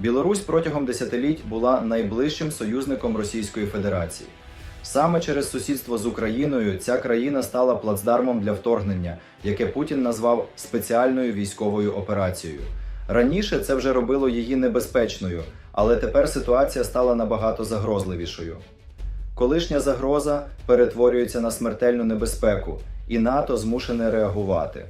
Білорусь протягом десятиліть була найближчим союзником Російської Федерації. Саме через сусідство з Україною ця країна стала плацдармом для вторгнення, яке Путін назвав спеціальною військовою операцією. Раніше це вже робило її небезпечною, але тепер ситуація стала набагато загрозливішою. Колишня загроза перетворюється на смертельну небезпеку, і НАТО змушене реагувати.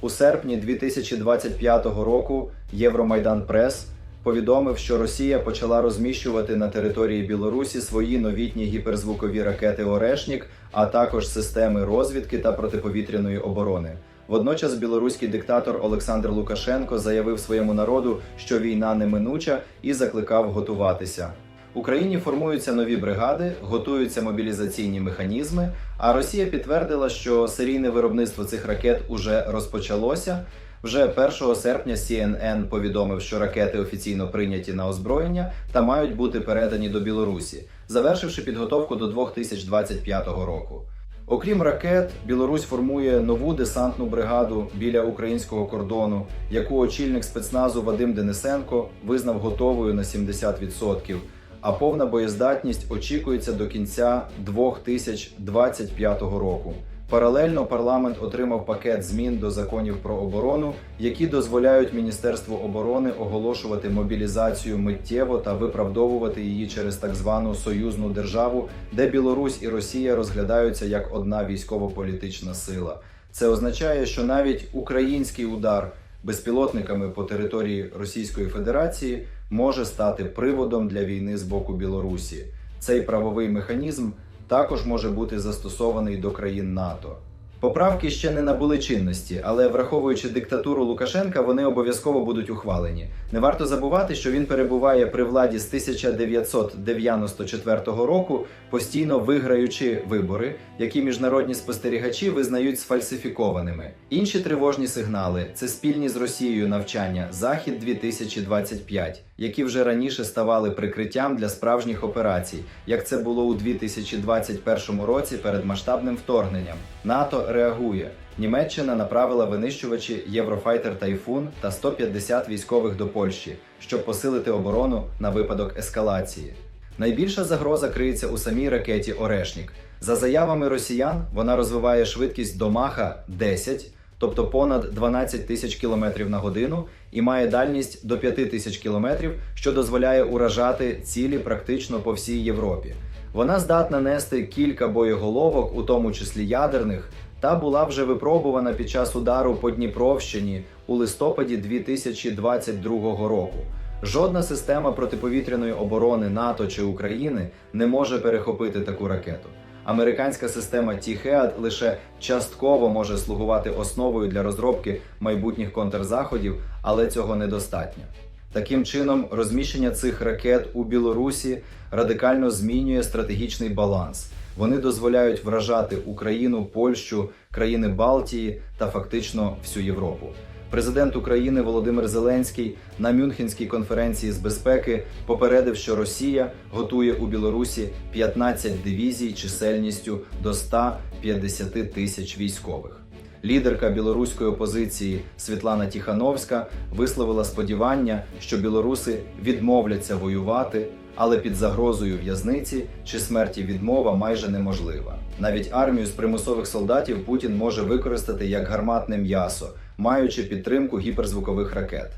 У серпні 2025 року Євромайдан Прес повідомив, що Росія почала розміщувати на території Білорусі свої новітні гіперзвукові ракети Орешнік, а також системи розвідки та протиповітряної оборони. Водночас білоруський диктатор Олександр Лукашенко заявив своєму народу, що війна неминуча, і закликав готуватися. Україні формуються нові бригади, готуються мобілізаційні механізми. А Росія підтвердила, що серійне виробництво цих ракет уже розпочалося. Вже 1 серпня CNN повідомив, що ракети офіційно прийняті на озброєння та мають бути передані до Білорусі, завершивши підготовку до 2025 року. Окрім ракет, Білорусь формує нову десантну бригаду біля українського кордону, яку очільник спецназу Вадим Денисенко визнав готовою на 70%, а повна боєздатність очікується до кінця 2025 року. Паралельно парламент отримав пакет змін до законів про оборону, які дозволяють Міністерству оборони оголошувати мобілізацію миттєво та виправдовувати її через так звану союзну державу, де Білорусь і Росія розглядаються як одна військово-політична сила. Це означає, що навіть український удар безпілотниками по території Російської Федерації може стати приводом для війни з боку Білорусі. Цей правовий механізм також може бути застосований до країн НАТО. Поправки ще не набули чинності, але враховуючи диктатуру Лукашенка, вони обов'язково будуть ухвалені. Не варто забувати, що він перебуває при владі з 1994 року, постійно виграючи вибори, які міжнародні спостерігачі визнають сфальсифікованими. Інші тривожні сигнали це спільні з Росією навчання Захід 2025 які вже раніше ставали прикриттям для справжніх операцій, як це було у 2021 році перед масштабним вторгненням. НАТО реагує. Німеччина направила винищувачі Єврофайтер Тайфун та 150 військових до Польщі, щоб посилити оборону на випадок ескалації. Найбільша загроза криється у самій ракеті Орешнік. За заявами росіян, вона розвиває швидкість до Маха 10, тобто понад 12 тисяч кілометрів на годину, і має дальність до 5 тисяч кілометрів, що дозволяє уражати цілі практично по всій Європі. Вона здатна нести кілька боєголовок, у тому числі ядерних, та була вже випробувана під час удару по Дніпровщині у листопаді 2022 року. Жодна система протиповітряної оборони НАТО чи України не може перехопити таку ракету. Американська система Тіхеад лише частково може слугувати основою для розробки майбутніх контрзаходів, але цього недостатньо. Таким чином, розміщення цих ракет у Білорусі радикально змінює стратегічний баланс. Вони дозволяють вражати Україну, Польщу, країни Балтії та фактично всю Європу. Президент України Володимир Зеленський на Мюнхенській конференції з безпеки попередив, що Росія готує у Білорусі 15 дивізій чисельністю до 150 тисяч військових. Лідерка білоруської опозиції Світлана Тіхановська висловила сподівання, що білоруси відмовляться воювати, але під загрозою в'язниці чи смерті відмова майже неможлива. Навіть армію з примусових солдатів Путін може використати як гарматне м'ясо, маючи підтримку гіперзвукових ракет.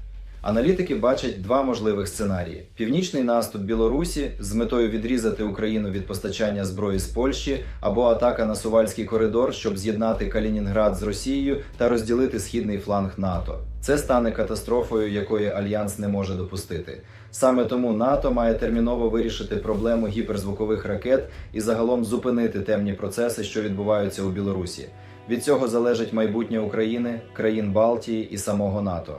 Аналітики бачать два можливих сценарії: північний наступ Білорусі з метою відрізати Україну від постачання зброї з Польщі або атака на Сувальський коридор, щоб з'єднати Калінінград з Росією та розділити східний фланг НАТО. Це стане катастрофою, якої альянс не може допустити. Саме тому НАТО має терміново вирішити проблему гіперзвукових ракет і загалом зупинити темні процеси, що відбуваються у Білорусі. Від цього залежить майбутнє України, країн Балтії і самого НАТО.